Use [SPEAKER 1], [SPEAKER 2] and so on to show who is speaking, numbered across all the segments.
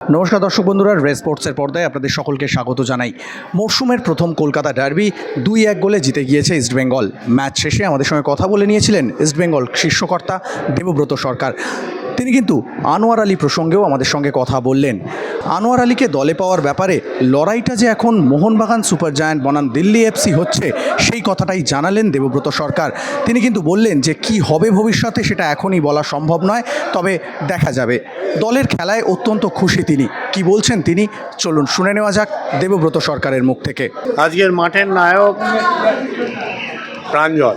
[SPEAKER 1] নমস্কার দর্শক বন্ধুরা রেস স্পোর্টসের পর্দায় আপনাদের সকলকে স্বাগত জানাই। মরশুমের প্রথম কলকাতা ডার্বি দুই এক গোলে জিতে গিয়েছে ইস্টবেঙ্গল ম্যাচ শেষে আমাদের সঙ্গে কথা বলে নিয়েছিলেন ইস্টবেঙ্গল শীর্ষকর্তা দেবব্রত সরকার। তিনি কিন্তু আনোয়ার আলী প্রসঙ্গেও আমাদের সঙ্গে কথা বললেন। আনোয়ার আলীকে দলে পাওয়ার ব্যাপারে লড়াইটা যে এখন মোহনবাগান সুপার জায়ান্ট বনাম দিল্লি এফসি হচ্ছে, সেই কথাটাই জানালেন দেবব্রত সরকার। তিনি কিন্তু বললেন যে, কি হবে ভবিষ্যতে সেটা এখনই বলা সম্ভব নয়, তবে দেখা যাবে। দলের খেলায় অত্যন্ত খুশি তিনি। কি বলছেন তিনি? চলুন শুনে নেওয়া যাক দেবব্রত সরকারের মুখ থেকে।
[SPEAKER 2] আজকের মাঠের নায়ক প্রাঞ্জল।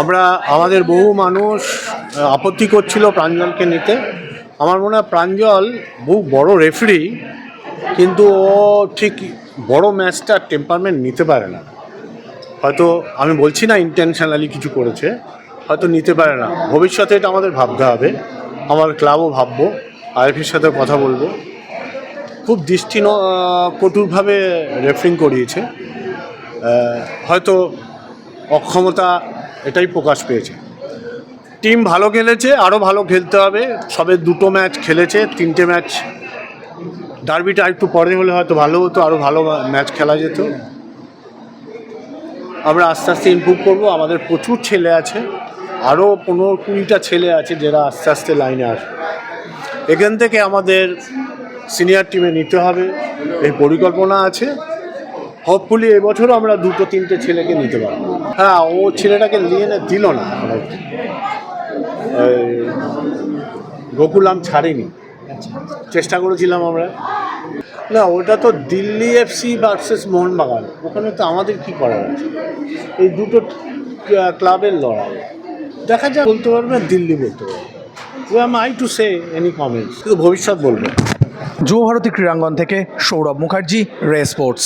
[SPEAKER 2] আমরা, আমাদের বহু মানুষ আপত্তি করছিল প্রাঞ্জলকে নিতে। আমার মনে হয় প্রাঞ্জল বহু বড় রেফারি কিন্তু ও ঠিক বড় ম্যাচটা টেম্পারমেন্ট নিতে পারে না। হয়তো আমি বলছি না ইন্টেনশনালি কিছু করেছে, হয়তো নিতে পারে না। ভবিষ্যতে এটা আমাদের ভাবতে হবে। আমার ক্লাবও ভাববো আইএফের সাথে কথা বলব। খুব দৃষ্টি কঠোরভাবে রেফারিং করিয়েছে। হয়তো অক্ষমতা এটাই প্রকাশ পেয়েছে। টিম ভালো খেলেছে আরও ভালো খেলতে হবে। সবে দুটো ম্যাচ খেলেছে, তিনটে ম্যাচ। ডার্বিটা একটু পরে হলে হয়তো ভালো হতো আরও ভালো ম্যাচ খেলা যেত। আমরা আস্তে আস্তে ইমপ্রুভ করব। আমাদের প্রচুর ছেলে আছে আরও পনেরো কুড়িটা ছেলে আছে যারা আস্তে আস্তে লাইনে আসবে। এখান থেকে আমাদের সিনিয়র টিমে নিতে হবে। এই পরিকল্পনা আছে। হোপফুলি এবছরও আমরা দুটো, তিনটে ছেলেকে নিতে পারব। হ্যাঁ ও ছেলেটাকে নিয়ে না দিল না। গোকুলাম ছাড়েনি। চেষ্টা করেছিলাম আমরা। না, ওটা তো দিল্লি এফসি ভার্সেস মোহনবাগান। ওখানে তো আমাদের কি করার আছে? এই দুটো ক্লাবের লড়াই। দেখা যাক, বলতে পারবে দিল্লি বলতে পারবে। ও am I to say any comments কিন্তু ভবিষ্যৎ বলব।
[SPEAKER 1] যুবভারতী ক্রীড়াঙ্গন থেকে সৌরভ মুখার্জি, রে স্পোর্টস।